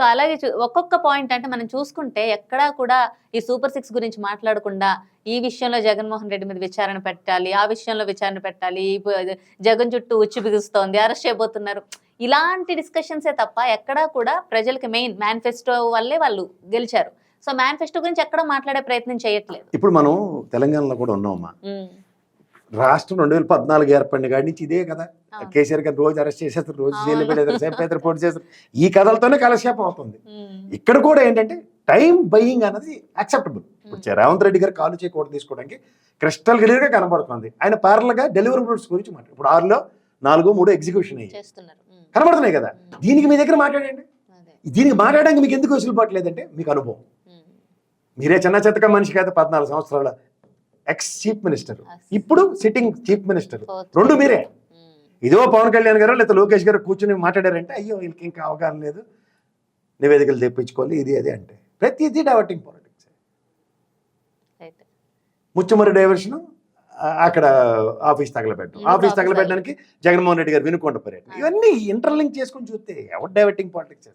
So అలాగే ఒక్కొక్క point అంటే మనం చూసుకుంటే ఎక్కడా కూడా ఈ సూపర్ సిక్స్ గురించి మాట్లాడకుండా ఈ విషయంలో జగన్మోహన్ రెడ్డి మీద విచారణ పెట్టాలి ఆ విషయంలో విచారణ పెట్టాలి జగన్ చుట్టూ ఉచ్చు బిగుస్తోంది అరెస్ట్ చేయబోతున్నారు. ఇలాంటి డిస్కషన్సే తప్ప ఎక్కడా కూడా ప్రజలకి మెయిన్ మేనిఫెస్టో వల్లే వాళ్ళు గెలిచారు. సో మేనిఫెస్టో గురించి ఎక్కడ మాట్లాడే ప్రయత్నం చేయట్లేదు. ఇప్పుడు మనం తెలంగాణలో కూడా ఉన్నామమ్మా. రాష్ట్రం రెండు వేల పద్నాలుగు ఏర్పడిన కాడి నుంచి ఇదే కదా. కేసీఆర్ గారు రోజు అరెస్ట్ చేసేస్తారు రోజు. జైలు పెట్టేస్తారు సేపేత పోటీ చేస్తారు ఈ కథలతోనే కాలక్షేపం అవుతుంది. ఇక్కడ కూడా ఏంటంటే టైం బయింగ్ అనేది యాక్సెప్టబుల్ ఇప్పుడు రేవంత్ రెడ్డి గారు కాలు చేయి కోట తీసుకోవడానికి క్రిస్టల్ క్లియర్గా కనబడుతుంది ఆయన parallel గా డెలివరీ రూట్స్ గురించి మాట్లాడు ఇప్పుడు ఆరులో నాలుగు మూడు ఎగ్జిక్యూషన్ అయ్యి. కనబడుతున్నాయి కదా. దీనికి మీ దగ్గర మాట్లాడండి. దీనికి మాట్లాడడానికి మీకు ఎందుకు వెసులుబాటు లేదంటే మీకు అనుభవం. మీరే చిన్న చెత్తక మనిషి కాదు పద్నాలుగు సంవత్సరాల ఎక్స్ చీఫ్ మినిస్టర్ ఇప్పుడు సిట్టింగ్ చీఫ్ మినిస్టర్. రెండు మీరే. ఉమ్. ఇదో పవన్ కళ్యాణ్ గారు లేదా లోకేష్ గారు కూర్చుని మాట్లాడారంటే అయ్యో వీళ్ళకి ఇంకా అవగాహన లేదు. నివేదికలు తెప్పించుకోవాలి ఇది అది అంటే. ప్రతిదీ డైవర్టింగ్ పాలిటిక్స్. ముచ్చుమరి డైవర్షన్ అక్కడ ఆఫీస్ తగలబెట్టడం. ఇంకొక ఆఫీస్ తగలబెట్టడానికి జగన్మోహన్ రెడ్డి గారు వినుకొండ పర్యటన. ఆ. ఇవన్నీ ఇంటర్లింక్ చేసుకొని చూస్తే ఎవరు డైవర్టింగ్ పాలిటిక్స్